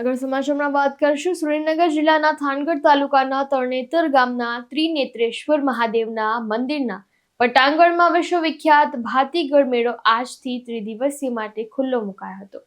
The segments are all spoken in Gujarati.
આગળ સમાચારમાં વાત કરશું. સુરેન્દ્રનગર જિલ્લાના થાનગઢ તાલુકાના તરણેતર ગામના ત્રિનેત્રેશ્વર મહાદેવના મંદિરના પટાંગણમાં વિશ્વવિખ્યાત ભાતીગઢ મેળો આજથી ત્રિદિવસીય માટે ખુલ્લો મુકાયો હતો.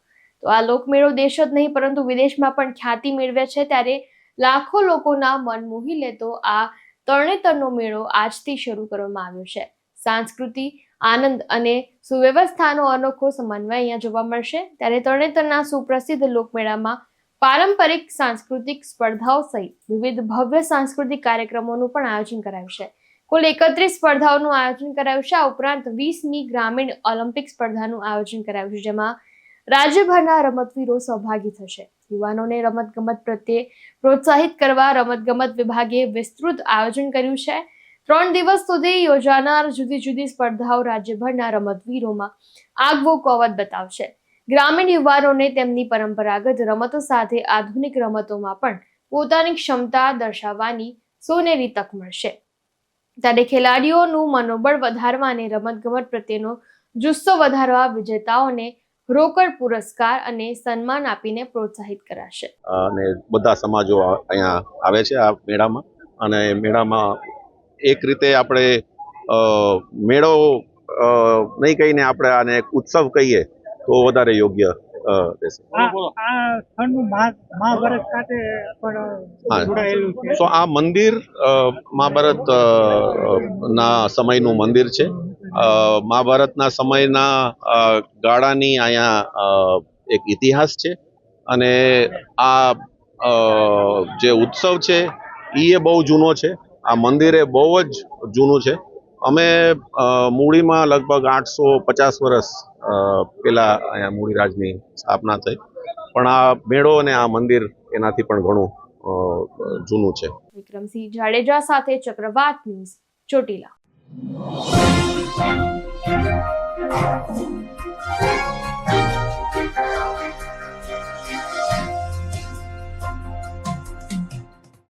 તો આ લોકમેળો દેશ જ નહીં, પરંતુ વિદેશમાં પણ ખ્યાતિ મેળવે છે. ત્યારે લાખો લોકોના મન મોહી લેતો આ તરણેતરનો મેળો આજથી શરૂ કરવામાં આવ્યો છે. સાંસ્કૃતિક આનંદ અને સુવ્યવસ્થાનો અનોખો સમન્વય અહીંયા જોવા મળશે. ત્યારે તરણેતરના સુપ્રસિદ્ધ લોકમેળામાં પારંપરિક સાંસ્કૃતિક સ્પર્ધાઓ સહિત વિવિધ ભવ્ય સાંસ્કૃતિક કાર્યક્રમોનું પણ આયોજન કરાયું છે. કુલ એકત્રીસ સ્પર્ધાઓનું આયોજન કરાયું છે. આ ઉપરાંત વીસમી ગ્રામીણ ઓલિમ્પિક સ્પર્ધાનું આયોજન કરાયું છે, જેમાં રાજ્યભરના રમતવીરો સહભાગી થશે. યુવાનોને રમતગમત પ્રત્યે પ્રોત્સાહિત કરવા રમતગમત વિભાગે વિસ્તૃત આયોજન કર્યું છે. ત્રણ દિવસ સુધી યોજાનાર જુદી જુદી સ્પર્ધાઓ રાજ્યભરના રમતવીરોમાં આગવો કવત બતાવશે. ગ્રામીણ યુવાનોને તેમની પરંપરાગત રમતો સાથે આધુનિક રમતોમાં પણ પોતાની ક્ષમતા દર્શાવવાની સોનેરી તક મળશે. ત્યારે ખેલાડીઓનું મનોબળ વધારવા અને રમતગમત પ્રત્યેનો જુસ્સો વધારવા વિજેતાઓને રોકડ પુરસ્કાર અને સન્માન આપીને પ્રોત્સાહિત કરાશે. અને બધા સમાજો અહીંયા આવે છે આ મેળામાં. અને મેળામાં એક રીતે આપણે મેળો નહીં કહીને આપણે આને ઉત્સવ કહીએ તો વધારે યોગ્ય રહેશે. આ આ સ્થળનું મહા- મહાભારત સાથે પણ હા. જોડાયેલું છે. સો આ મંદિર મહાભારત ના સમયનું મંદિર છે. મહાભારતના સમયના ગાળાની અહીંયા અ, એક ઇતિહાસ છે. અને આ જે ઉત્સવ છે એ બહુ જૂનો છે. આ મંદિર એ બહુ જ જૂનું છે. અમે મૂડીમાં મૂળીમાં લગભગ આઠસો પચાસ વર્ષ પેલા અહીંયા મૂળીરાજની સ્થાપના થઈ. પણ આ મેળો અને આ મંદિર એનાથી પણ ઘણું જૂનું છે. વિક્રમસિંહ જાડેજા સાથે ચક્રવાત ન્યૂઝ, ચોટીલા.